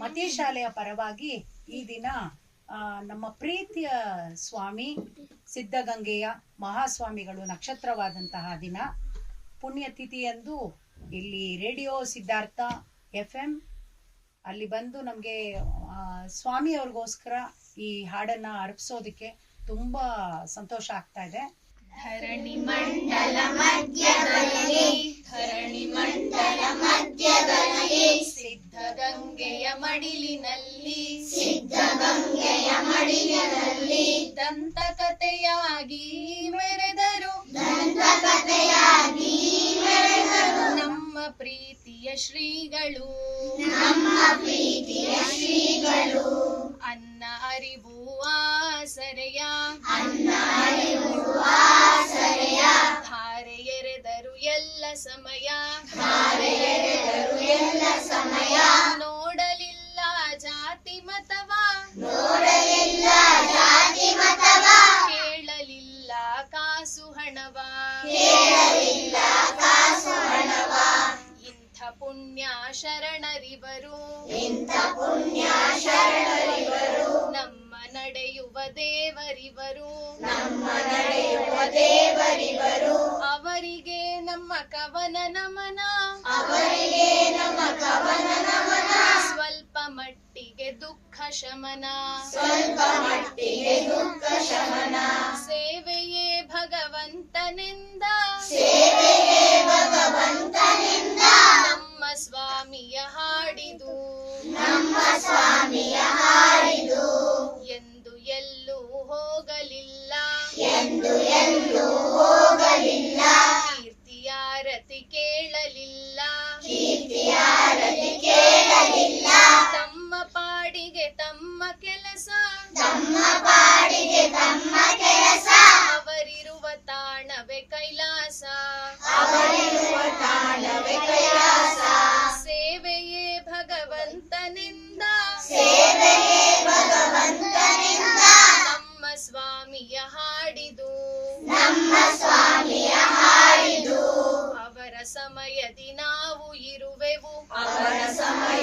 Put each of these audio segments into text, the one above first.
ಮತಿ ಶಾಲೆಯ ಪರವಾಗಿ ಈ ದಿನ ನಮ್ಮ ಪ್ರೀತಿಯ ಸ್ವಾಮಿ ಸಿದ್ಧಗಂಗೆಯ ಮಹಾಸ್ವಾಮಿಗಳು ನಕ್ಷತ್ರವಾದಂತಹ ದಿನ. ಪುಣ್ಯತಿಥಿಯಂದು ಇಲ್ಲಿ ರೇಡಿಯೋ ಸಿದ್ಧಾರ್ಥ ಎಫ್ ಎಂ ಅಲ್ಲಿ ಬಂದು ನಮಗೆ ಸ್ವಾಮಿ ಅವ್ರಿಗೋಸ್ಕರ ಈ ಹಾಡನ್ನ ಅರ್ಪಿಸೋದಕ್ಕೆ ತುಂಬಾ ಸಂತೋಷ ಆಗ್ತಾ ಇದೆ. ಮಂಡಲ ಮಡಿಲಿನಲ್ಲಿ ಸಿದ್ಧಗಂಗೆಯ ಮಡಿಲಿನಲ್ಲಿ ದಂತಕತೆಯಾಗಿ ಮೆರೆದರು. ದಂತಕತೆಯಾಗಿ ಮೆರೆದರು. ನಮ್ಮ ಪ್ರೀತಿಯ ಶ್ರೀಗಳು ನಮ್ಮ ಪುಣ್ಯ ಶರಣರಿವರು ಇಂಥ ಪುಣ್ಯ ಶರಣರಿವರು ನಮ್ಮ ನಡೆಯುವ ದೇವರಿವರು. ನಮ್ಮ ನಡೆಯುವ ದೇವರಿವರು. ಅವರಿಗೆ ನಮ್ಮ ಕವನ ನಮನ. ಅವರಿಗೆ ನಮ್ಮ ಕವನ ನಮನ. ಸ್ವಲ್ಪ ಮಟ್ಟಿಗೆ ದುಃಖ ಶಮನ. ಸ್ವಲ್ಪ ಮಟ್ಟಿಗೆ ದುಃಖ ಶಮನ. ಸೇವೆಯೇ ಭಗವಂತನಿಂದ ಸ್ವಾಮಿಯ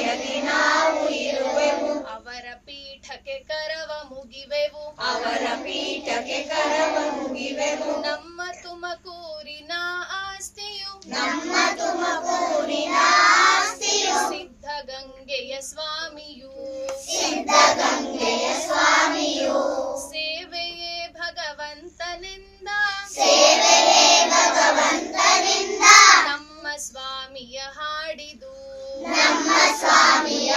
ಸಮಯದಿ ನಾವು ಇರುವೆವು ಅವರ ಪೀಠಕ್ಕೆ ಕರವ ಮುಗಿವೆವು. ಅವರ ಪೀಠಕ್ಕೆ ಕರವ ಮುಗಿವೆವು. ನಮ್ಮ ತುಮಕೂರಿನ ಆಸ್ತಿಯು. ನಮ್ಮ ತುಮಕೂರಿನ ಆಸ್ತಿಯು. ಸಿದ್ಧಗಂಗೆಯ ಸ್ವಾಮಿಯು. ಸಿದ್ಧಗಂಗೆಯ ಸ್ವಾಮಿಯು. ಸೇವೆಯೇ ಭಗವಂತನಿಂದ. ಸೇವೆಯೇ ಭಗವಂತನಿಂದ. ನಮ್ಮ ಸ್ವಾಮಿಯ ಹಾಡಿದು. ನಮ್ಮ ಸ್ವಾಮಿಯ